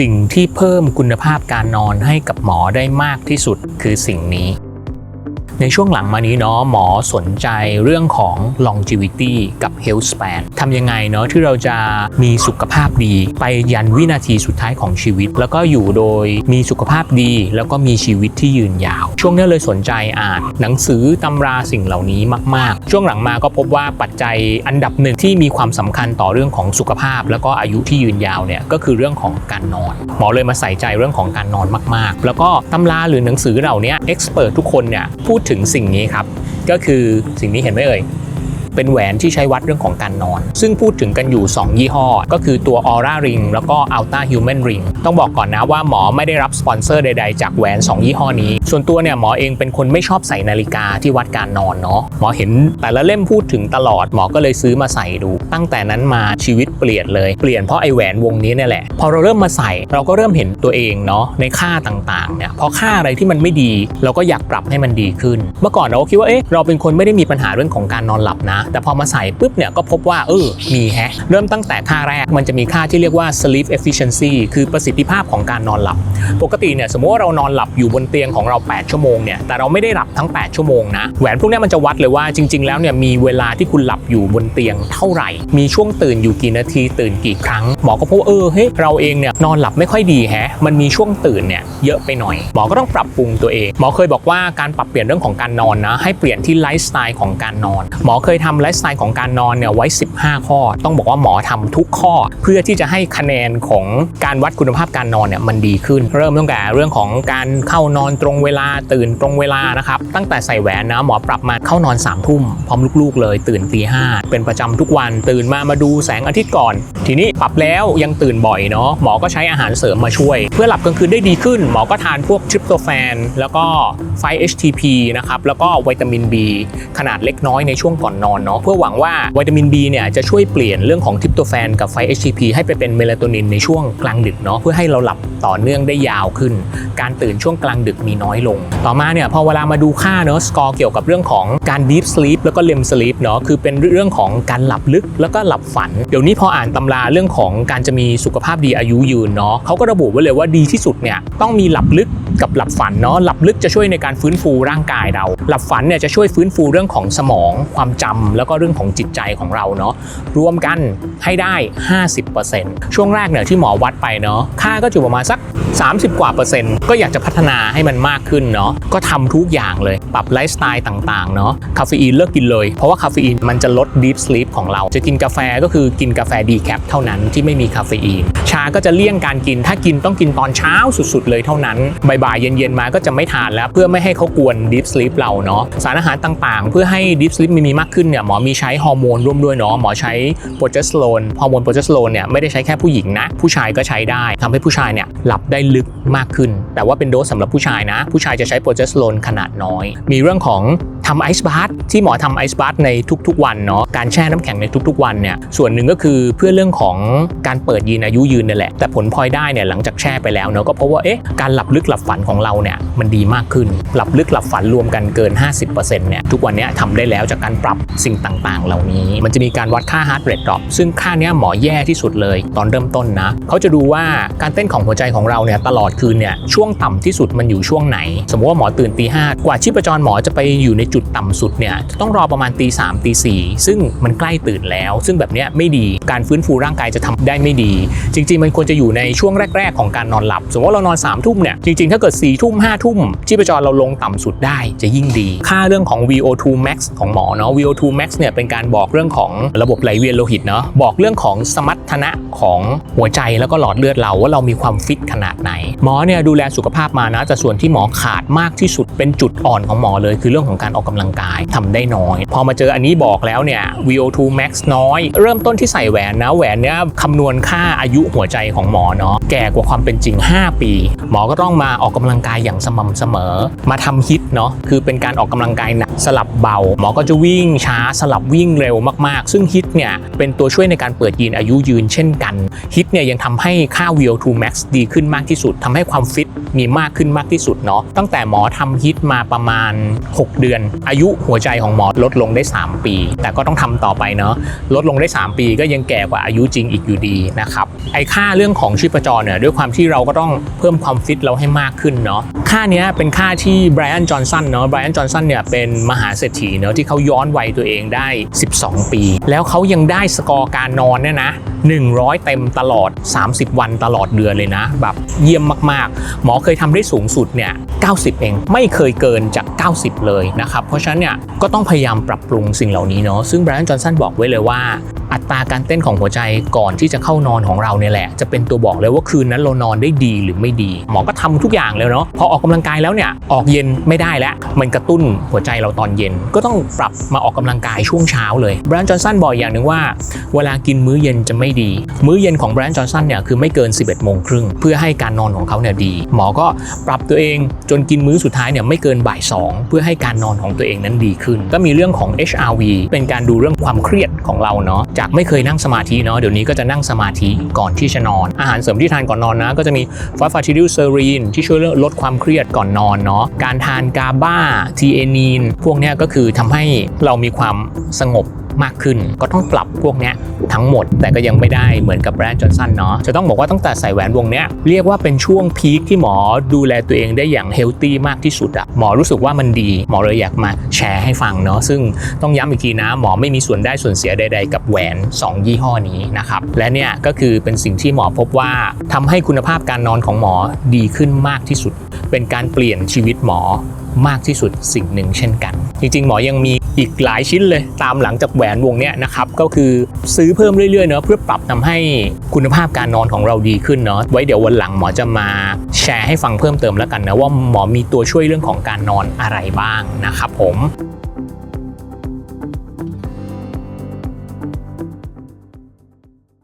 สิ่งที่เพิ่มคุณภาพการนอนให้กับหมอได้มากที่สุดคือสิ่งนี้ ในช่วงหลังมานี้เนาะหมอสนใจเรื่องของ longevity กับ health span ทำยังไงเนาะที่เราจะมีสุขภาพดี ไปยันวินาทีสุดท้ายของชีวิต แล้วก็อยู่โดยมีสุขภาพดี แล้วก็มีชีวิตที่ยืนยาว ช่วงนี้เลยสนใจอ่านหนังสือตำราสิ่งเหล่านี้มาก ๆ ช่วงหลังมาก็พบว่าปัจจัยอันดับหนึ่งที่มีความสำคัญต่อเรื่องของสุขภาพ แล้วก็อายุที่ยืนยาวเนี่ยก็คือเรื่องของการนอนหมอเลยมาใส่ใจเรื่องของการนอนมาก ๆ แล้วก็ตำราหรือหนังสือเหล่านี้เอ็กซ์เพรสทุกคนเนี่ยพูดถึงสิ่งนี้ครับก็คือสิ่งนี้เห็นไหมเอ่ย เป็นแหวนที่ใช้วัดเรื่องของการนอน ซึ่งพูดถึงกันอยู่ 2 ยี่ห้อ ก็คือตัว Aura Ring แล้วก็ Ultra Human Ring ต้องบอกก่อนนะว่าหมอไม่ได้รับสปอนเซอร์ใดๆ จากแหวน 2 ยี่ห้อนี้ ส่วนตัวเนี่ยหมอเองเป็นคนไม่ชอบใส่นาฬิกาที่วัดการนอนเนาะหมอเห็นแต่ละเล่มพูดถึงตลอดหมอก็เลยซื้อมาใส่ดู ตั้งแต่นั้นมาชีวิตเปลี่ยนเลยเปลี่ยนเพราะไอแหวนวงนี้เนี่ยแหละพอเราเริ่มมาใส่เราก็เริ่มเห็นตัวเองเนาะในค่าต่างๆเนี่ยพอค่าอะไรที่มันไม่ดี เราก็อยากปรับให้มันดีขึ้น เมื่อก่อนเราก็คิดว่าเอ๊ะเราเป็นคนไม่ได้มีปัญหาเรื่องของการนอนหลับนะแต่พอมาใส่ปุ๊บเนี่ยก็พบว่าเออมีแฮะเริ่มตั้งแต่ค่าแรกมันจะมีค่าที่เรียกว่า sleep efficiency คือประสิทธิภาพของการนอนหลับ ปกติเนี่ยสมมติว่าเรานอนหลับอยู่บนเตียงของเรา 8 ชั่วโมงเนี่ยแต่เราไม่ได้หลับทั้ง 8 ชั่วโมงนะแหวนพวกนี้มันจะวัดเลยว่าจริง ๆ แล้วเนี่ยมีเวลาที่คุณหลับอยู่บนเตียงเท่าไหร่ มีช่วงตื่นอยู่กี่นาทีตื่นกี่ครั้งหมอก็พบเออเฮ้ยเราเองเนี่ยนอนหลับไม่ค่อยดีแฮะมันมีช่วงตื่นเนี่ยเยอะไปหน่อย หมอก็ต้องปรับปรุงตัวเอง หมอเคยบอกว่าการปรับเปลี่ยนเรื่องของการนอนนะให้เปลี่ยนที่ไลฟ์สไตล์ของการนอน หมอเคยททำไลฟ์สไตล์ของการนอนเนี่ยไว้ 15 ข้อ ต้องบอกว่าหมอทำทุกข้อ เพื่อที่จะให้คะแนนของการวัดคุณภาพการนอนเนี่ยมันดีขึ้น เริ่มตั้งแต่เรื่องของการเข้านอนตรงเวลาตื่นตรงเวลานะครับตั้งแต่ใส่แหวนนะหมอปรับมาเข้านอน3ามทุ่มพร้อมลูกๆ เลยตื่นตีห้าเป็นประจำทุกวันตื่นมามาดูแสงอาทิตย์ก่อน ทีนี้ปรับแล้วยังตื่นบ่อยเนาะหมอก็ใช้อาหารเสริมมาช่วย เพื่อหลับกลางคืนได้ดีขึ้น หมอก็ทานพวกทริปโตแฟน แล้วก็ไฟ HTP นะครับแล้วก็วิตามิน B ขนาดเล็กน้อยในช่วงก่อนนอนเนาะเพื่อหวังว่าวิตามิน B เนี่ยจะช่วยเปลี่ยนเรื่องของทริปโตแฟนกับไฟ HTP ให้ไปเป็นเมลาโทนินในช่วงกลางดึกเนาะเพื่อให้เราหลับต่อเนื่องได้ยาวขึ้น การตื่นช่วงกลางดึกมีน้อยลง ต่อมาเนี่ยพอเวลามาดูค่าเนาะสกอร์เกี่ยวกับเรื่องของการ deep sleep แล้วก็ REM sleep เนาะคือเป็นเรื่องของการหลับลึกแล้วก็หลับฝัน เดี๋ยวนี้พออ่านตำราเรื่องของการจะมีสุขภาพดีอายุยืนเนาะเขาก็ระบุไว้เลยว่าดีที่สุดเนี่ยต้องมีหลับลึกกับหลับฝันเนาะหลับลึกจะช่วยในการฟื้นฟูร่างกายเรา หลับฝันเนี่ยจะช่วยฟื้นฟูเรื่องของสมองความจำแล้วก็เรื่องของจิตใจของเราเนาะรวมกันให้ได้ 50%ช่วงแรกเนี่ยที่หมอวัดไปเนาะค่าก็อยู่ประมาณสัก 30 กว่าเปอร์เซ็นต์ก็อยากจะพัฒนาให้มันมากขึ้นเนาะก็ทำทุกอย่างเลยปรับไลฟ์สไตล์ต่างๆเนาะคาเฟอีนเลิกกินเลย เพราะว่าคาเฟอีนมันจะลด deep sleep ของเราจะกินกาแฟก็คือกินกาแฟดีแคปเท่านั้นที่ไม่มีคาเฟอีนชาก็จะเลี่ยงการกิน ถ้ากินต้องกินตอนเช้าสุดๆ เลยเท่านั้นบ่ายๆเย็นๆมาก็จะไม่ทานแล้ว เพื่อไม่ให้เขากวน deep sleep เราเนาะสารอาหารต่างๆ เพื่อให้ deep sleep มีมากขึ้นเนี่ยหมอมีใช้ฮอร์โมนร่วมด้วยเนาะหมอใช้โปรเจสเตอโรนฮอร์โมนโปรเจสเตอโรนเนี่ยไม่ได้ใช้แค่ผู้หญิงนะ ผู้ชายก็ใช้ได้ทำให้ผู้ชายเนี่ยหลับได้ลึกมากขึ้น แต่ว่าเป็นโดสสำหรับผู้ชายนะ ผู้ชายจะใช้โปรเจสเตอโรนขนาดน้อย มีเรื่องของทำไอซ์บาร์ที่หมอทำไอซ์บาร์ในทุกๆ วันเนาะการแช่น้ำแข็งในทุกๆ วันเนี่ยส่วนหนึ่งก็คือเพื่อเรื่องของการเปิดยีนอายุยืนนี่แหละ แต่ผลพลอยได้เนี่ยหลังจากแช่ไปแล้วเนาะก็เพราะว่าเอ๊ะการหลับลึกหลับฝันของเราเนี่ยมันดีมากขึ้น หลับลึกหลับฝันรวมกันเกิน 50%เนี่ยทุกวันนี้ทำได้แล้วจากการปรับสิงต่างๆ เหล่านี้ มันจะมีการวัดค่า heart rate drop ซึ่งค่าเนี้ยหมอแย่ที่สุดเลย ตอนเริ่มต้นนะ เขาจะดูว่าการเต้นของหัวใจของเราเนี่ยตลอดคืนเนี่ยช่วงต่ำที่สุดมันอยู่ช่วงไหน สมมติว่าหมอตื่นตีห้ากว่าชีพจรหมอจะไปอยู่ในจุดต่ำสุดเนี่ยจะต้องรอประมาณตีสามตีสี่ซึ่งมันใกล้ตื่นแล้ว ซึ่งแบบเนี้ยไม่ดีการฟื้นฟูร่างกายจะทำได้ไม่ดี จริง ๆ มันควรจะอยู่ในช่วงแรก ๆ ของการนอนหลับ สมมติว่าเรานอน3ามทุ่มเนี่ยจริง ๆ ถ้าเกิด4ี่ทุ่มห้าทุ่มชีพจรเราลงต่ำสุดได้จะยิ่งดี ค่าเรื่องของ VO2 max ของหมอเนาะ VO2 max เนี่ยเป็นการบอกเรื่องของระบบไหลเวียนโลหิตเนาะบอกเรื่องของสมรรถนะของหัวใจแล้วก็หลอดเลือดเราว่าเรามีความฟิตขนาดไหน หมอเนี่ยดูแลสุขภาพมานะแต่ส่วนที่หมอขาดมากที่สุดเป็นจุดอ่อนของหมอเลย คือเรื่องของการออกกำลังกายทำได้น้อย พอมาเจออันนี้บอกแล้วเนี่ย VO2 max น้อย เริ่มต้นที่ใส่แหวนนะแหวนเนี่ยคำนวณค่าอายุหัวใจของหมอเนาะแก่กว่าความเป็นจริง 5 ปี หมอก็ต้องมาออกกำลังกายอย่างสม่ำเสมอ มาทำฮิตเนาะคือเป็นการออกกำลังกายหนักสลับเบา หมอก็จะวิ่งช้าสลับวิ่งเร็วมากๆ ซึ่งฮิตเนี่ยเป็นตัวช่วยในการเปิดยีนอายุยืนเช่นกันฮิตเนี่ยยังทำให้ค่า VO2 max ดีขึ้นมากที่สุดทำให้ความฟิตมีมากขึ้นมากที่สุดเนาะตั้งแต่หมอทำฮิตมาประมาณ 6 เดือน อายุหัวใจของหมอลดลงได้ 3 ปี แต่ก็ต้องทำต่อไปเนาะลดลงได้ 3 ปีก็ยังแก่กว่าอายุจริงอีกอยู่ดีนะครับไอ้ค่าเรื่องของชีพจรเนี่ยด้วยความที่เราก็ต้องเพิ่มความฟิตเราให้มากขึ้นเนาะค่าเนี้ยเป็นค่าที่ไบรอันจอห์นสันเนาะไบรอันจอห์นสันเนี่ยเป็นมหาเศรษฐีเนาะที่เขาย้อนวัยตัวเองได้ 12 ปี แล้วเขายังได้สกอร์การนอนเนี่ยนะ 100 เต็มตลอด 30 วันตลอดเดือนเลยนะ แบบเยี่ยมมากๆ หมอเคยทำได้สูงสุดเนี่ย90 เอง ไม่เคยเกินจาก 90 เลยนะครับ เพราะฉะนั้นเนี่ยก็ต้องพยายามปรับปรุงสิ่งเหล่านี้เนาะซึ่งแบรนด์จอห์นสันบอกไว้เลยว่า อัตราการเต้นของหัวใจก่อนที่จะเข้านอนของเราเนี่ยแหละ จะเป็นตัวบอกเลยว่าคืนนั้นเรานอนได้ดีหรือไม่ดี หมอก็ทำทุกอย่างเลยเนาะพอออกกำลังกายแล้วเนี่ยออกเย็นไม่ได้แล้ว มันกระตุ้นหัวใจเราตอนเย็น ก็ต้องปรับมาออกกำลังกายช่วงเช้าเลยไบรอันจอห์นสันบอกอย่างหนึ่งว่า เวลากินมื้อเย็นจะไม่ดี มื้อเย็นของแบรนด์จอห์นสันเนี่ยคือไม่เกิน 11โมงครึ่งเพื่อให้การนอนของเขาเนี่ยดี หมอก็ปรับตัวเองจนกินมื้อสุดท้ายเนี่ยไม่เกินบ่าย2เพื่อให้การนอนของตัวเองนั้นดีขึ้น ก็มีเรื่องของ HRV เป็นการดูเรื่องความเครียดของเราเนาะจากไม่เคยนั่งสมาธิเนาะเดี๋ยวนี้ก็จะนั่งสมาธิก่อนที่จะนอน อาหารเสริมที่ทานก่อนนอนนะก็จะมีฟอสฟาทิดิวเซอรีนที่ช่วยลดความเครียดก่อนนอนเนาะการทานกาบาทีเอนีนพวกนี้ก็คือทำให้เรามีความสงบ มากขึ้น ก็ต้องปรับพวกเนี้ยทั้งหมด แต่ก็ยังไม่ได้เหมือนกับแบรนด์จอห์นสันเนาะจะต้องบอกว่าตั้งแต่ใส่แหวนวงเนี้ยเรียกว่าเป็นช่วงพีคที่หมอดูแลตัวเองได้อย่างเฮลตี้มากที่สุดอะหมอรู้สึกว่ามันดีหมอเลยอยากมาแชร์ให้ฟังเนาะซึ่งต้องย้ำอีกทีนะ หมอไม่มีส่วนได้ส่วนเสียใด ๆ กับแหวน 2 ยี่ห้อนี้นะครับและเนี่ยก็คือเป็นสิ่งที่หมอพบว่าทำให้คุณภาพการนอนของหมอดีขึ้นมากที่สุด เป็นการเปลี่ยนชีวิตหมอมากที่สุดสิ่งหนึ่งเช่นกัน จริงๆ หมอยังมีอีกหลายชิ้นเลยตามหลังจากแหวนวงเนี้ยนะครับ ก็คือซื้อเพิ่มเรื่อยๆเนาะเพื่อปรับทำให้คุณภาพการนอนของเราดีขึ้นเนาะไว้เดี๋ยววันหลังหมอจะมาแชร์ให้ฟังเพิ่มเติมแล้วกันนะว่าหมอมีตัวช่วยเรื่องของการนอนอะไรบ้างนะครับผม